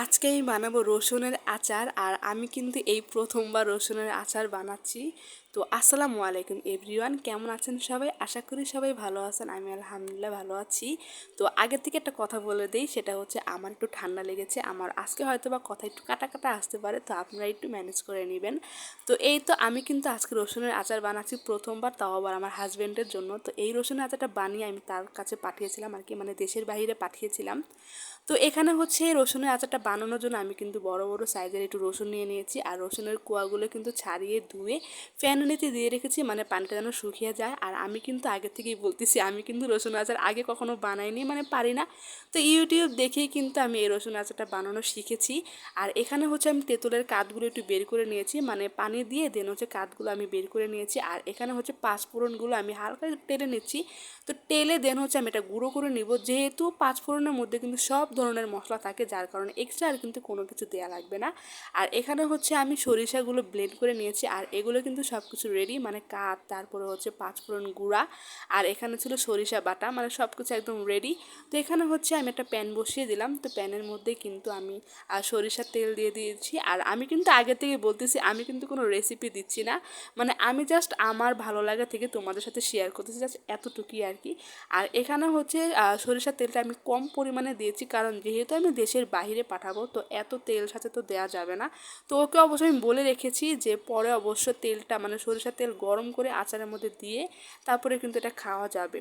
I আজকে আমি বানাবো রসুনের আচার, আর আমি কিন্তু এই প্রথমবার রসুনের আচার বানাচ্ছি। তো আসসালামু আলাইকুম এভরিওয়ান, কেমন আছেন সবাই? আশা করি সবাই ভালো আছেন, আমি আলহামদুলিল্লাহ ভালো আছি। তো আগের থেকে একটা কথা বলে দিই, সেটা হচ্ছে আমার একটু ঠান্ডা লেগেছে, আমার আজকে হয়তো বা কথা একটু কাটা কাটা আসতে পারে, তো আপনারা একটু ম্যানেজ করে নেবেন। তো এই তো আমি কিন্তু আজকে রসুনের আচার বানাচ্ছি প্রথমবার, তাও আবার আমার হাজব্যান্ডের জন্য। তো এই রসুনের আচারটা বানিয়ে আমি তার কাছে পাঠিয়েছিলাম, আর কি মানে দেশের বাইরে পাঠিয়েছিলাম। তো এখানে হচ্ছে রসুনের আচারটা বানানোর জন্য আমি কিন্তু বড় বড় সাইজের একটু রসুন নিয়ে নিয়েছি। আর রসুনের কোয়াগুলো কিন্তু ছাড়িয়ে ধুয়ে ফ্যানের ফ্যানলিতে দিয়ে রেখেছি মানে পানিটা যেন শুকিয়ে যায়। আর আমি কিন্তু আগে থেকেই বলতেছি, আমি কিন্তু রসুন আচার আগে কখনো বানাইনি মানে পারি না। তো ইউটিউব দেখেই কিন্তু আমি এই রসুন আচারটা বানানো শিখেছি। আর এখানে হচ্ছে আমি তেঁতুলের কাঠগুলো একটু বের করে নিয়েছি মানে পানি দিয়ে দেন হচ্ছে কাঠগুলো আমি বের করে নিয়েছি। আর এখানে হচ্ছে পাঁচফোড়নগুলো আমি হালকা টেলে নিচ্ছি। তো টেলে দেন হচ্ছে আমি এটা গুঁড়ো করে নিব, যেহেতু পাঁচফোড়নের মধ্যে কিন্তু সব ধরনের মশলা থাকে, যার কারণে এক্সট্রা আর কিন্তু কোনো কিছু দেওয়া লাগবে না। আর এখানে হচ্ছে আমি সরিষাগুলো ব্লেন্ড করে নিয়েছি আর এগুলো কিন্তু সব কিছু রেডি মানে কাঠ তারপরে হচ্ছে পাঁচফোড়ন গুঁড়া আর এখানে ছিল সরিষা বাটা মানে সব কিছু একদম রেডি তো এখানে হচ্ছে আমি একটা প্যান বসিয়ে দিলাম। তো প্যানের মধ্যে কিন্তু আমি সরিষার তেল দিয়ে দিয়েছি। আর আমি কিন্তু আগে থেকে বলতেছি, আমি কিন্তু কোনো রেসিপি দিচ্ছি না। মানে আমি জাস্ট আমার ভালো লাগা থেকে তোমাদের সাথে শেয়ার করতেছি জাস্ট এতটুকুই আর কি। আর এখানে হচ্ছে সরিষার তেলটা আমি কম পরিমাণে দিয়েছি। কারণ যেহেতু আমি দেশের বাহিরে পাঠাবো তো এত তেল সাথে তো দেওয়া যাবে না। তো ওকে অবশ্যই আমি বলে রেখেছি যে পরে অবশ্য তেলটা মানে সরিষার তেল গরম করে আচারের মধ্যে দিয়ে তারপরে কিন্তু এটা খাওয়া যাবে।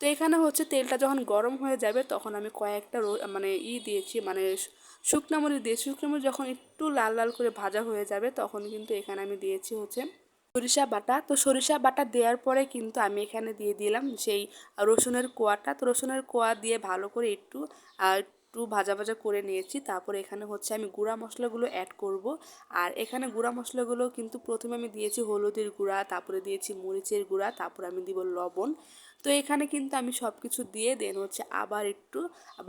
তো এখানে হচ্ছে তেলটা যখন গরম হয়ে যাবে তখন আমি কয়েকটা মানে ই দিয়েছি মানে শুকনো মরিচ দিয়ে শুকনো মরিচ যখন একটু লাল লাল করে ভাজা হয়ে যাবে তখন কিন্তু এখানে আমি দিয়েছি হচ্ছে সরিষা বাটা। তো সরিষা বাটা দেওয়ার পরে কিন্তু আমি এখানে দিয়ে দিলাম সেই রসুনের কোয়াটা। তো রসুনের কোয়া দিয়ে ভালো করে একটু একটু ভাজা ভাজা করে নিয়েছি। তারপর এখানে হচ্ছে আমি গুঁড়া মশলাগুলো অ্যাড করব। আর এখানে গুঁড়া মশলাগুলো কিন্তু প্রথমে আমি দিয়েছি হলুদের গুঁড়া, তারপরে দিয়েছি মরিচের গুঁড়া, তারপর আমি দিব লবণ। তো এখানে কিন্তু আমি সব কিছু দিয়ে দেন হচ্ছে আবার একটু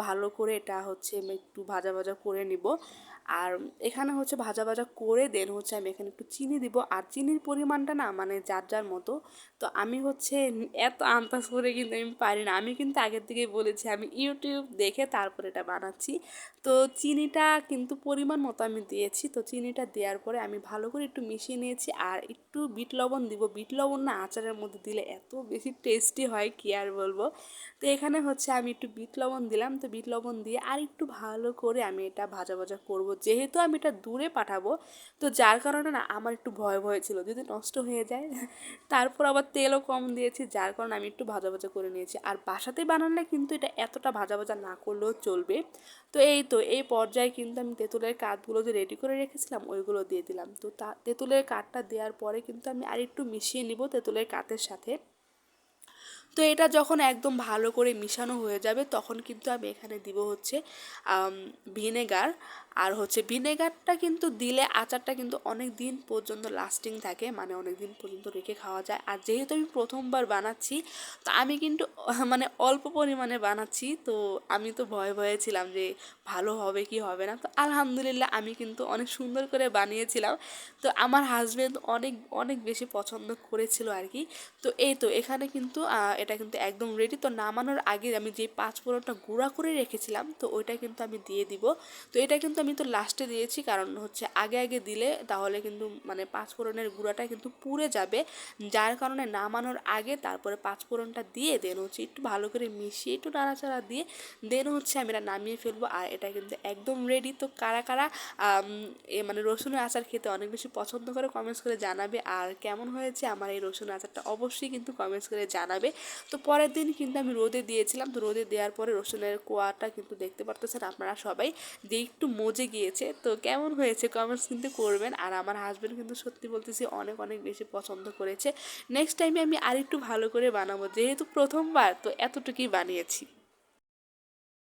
ভালো করে এটা হচ্ছে আমি একটু ভাজা ভাজা করে নিব। আর এখানে হচ্ছে ভাজা ভাজা করে দেন হচ্ছে আমি এখানে একটু চিনি দিব। আর চিনির পরিমাণটা না মানে যার যার মতো। তো আমি হচ্ছে এত আন্দাজ করে কিন্তু আমি পারি না। আমি কিন্তু আগের থেকেই বলেছি, আমি ইউটিউব দেখে তারপর এটা বানাচ্ছি। তো চিনিটা কিন্তু পরিমাণ মতো আমি দিয়েছি। তো চিনিটা দেওয়ার পরে আমি ভালো করে একটু মিশিয়ে নিয়েছি। আর একটু বিট লবণ দিব। বিট লবণ না আচারের মধ্যে দিলে এত বেশি টেস্টি হয়। কি আর বলব? তো এখানে হচ্ছে আমি একটু বিট লবণ দিলাম। তো বিট লবণ দিয়ে আর একটু ভালো করে আমি এটা ভাজা ভাজা করব। যেহেতু আমি এটা দূরে পাঠাবো, তো যার কারণে না আমার একটু ভয় ভয় ছিল। যদি নষ্ট হয়ে যায়, তারপর আবার তেলও কম দিয়েছি, যার কারণে আমি একটু ভাজা ভাজা করে নিয়েছি। আর বাসাতে বানালে কিন্তু এটা এতটা ভাজা ভাজা না করলেও চলবে। তো এই তো, এই পর্যায়ে কিন্তু আমি তেঁতুলের কাঠগুলো যে রেডি করে রেখেছিলাম, ওইগুলো দিয়ে দিলাম। তো তা, তেঁতুলের কাঠটা দেওয়ার পরে কিন্তু আমি আর একটু মিশিয়ে নিব তেঁতুলের কাঠের সাথে। তো এটা যখন একদম ভালো করে মিশানো হয়ে যাবে, তখন কিন্তু আমি এখানে দিব হচ্ছে ভিনেগার। আর হচ্ছে ভিনেগারটা কিন্তু দিলে আচারটা কিন্তু অনেক দিন পর্যন্ত লাস্টিং থাকে মানে অনেক দিন পর্যন্ত রেখে খাওয়া যায়। আর যেহেতু আমি প্রথমবার বানাচ্ছি, তো আমি কিন্তু মানে অল্প পরিমাণে বানাচ্ছি, তো আমি তো ভয়ে ভয়ে ছিলাম যে ভালো হবে কি হবে না। তো আলহামদুলিল্লাহ আমি কিন্তু অনেক সুন্দর করে বানিয়েছিলাম। তো আমার হাজব্যান্ড অনেক অনেক বেশি পছন্দ করেছিল আর কি। তো এই তো, এখানে কিন্তু এটা কিন্তু একদম রেডি তো নামানোর আগে আমি যে পাঁচ ফোড়নটা গুঁড়া করে রেখেছিলাম, তো ওইটা কিন্তু আমি দিয়ে দিব। তো এটা কিন্তু আমি তো লাস্টে দিয়েছি, কারণ হচ্ছে আগে আগে দিলে তাহলে কিন্তু মানে পাঁচফোড়নের গুঁড়াটা কিন্তু পুড়ে যাবে। যার কারণে নামানোর আগে তারপরে পাঁচফোড়নটা দিয়ে দেন হচ্ছে একটু ভালো করে মিশিয়ে, একটু নাড়াচাড়া দিয়ে দেন হচ্ছে আমি এটা নামিয়ে ফেলব। আর এটা কিন্তু একদম রেডি তো কারা কারা এ মানে রসুনের আচার খেতে অনেক বেশি পছন্দ করে কমেন্টস করে জানাবে। আর কেমন হয়েছে আমার এই রসুন আচারটা অবশ্যই কিন্তু কমেন্টস করে জানাবে। তো পরের দিন কিন্তু আমি রোদে দিয়েছিলাম। তো রোদে দেওয়ার পরে রসুনের কোয়াটা কিন্তু দেখতে পারতেছেন আপনারা সবাই। যে একটু মজে গিয়েছে। তো কেমন হয়েছে কমেন্টস কিন্তু করবেন। আর আমার হাজব্যান্ড কিন্তু সত্যি বলতেছি অনেক অনেক বেশি পছন্দ করেছে। নেক্সট টাইমে আমি আর একটু ভালো করে বানাবো। যেহেতু প্রথমবার, তো এতটুকুই বানিয়েছি।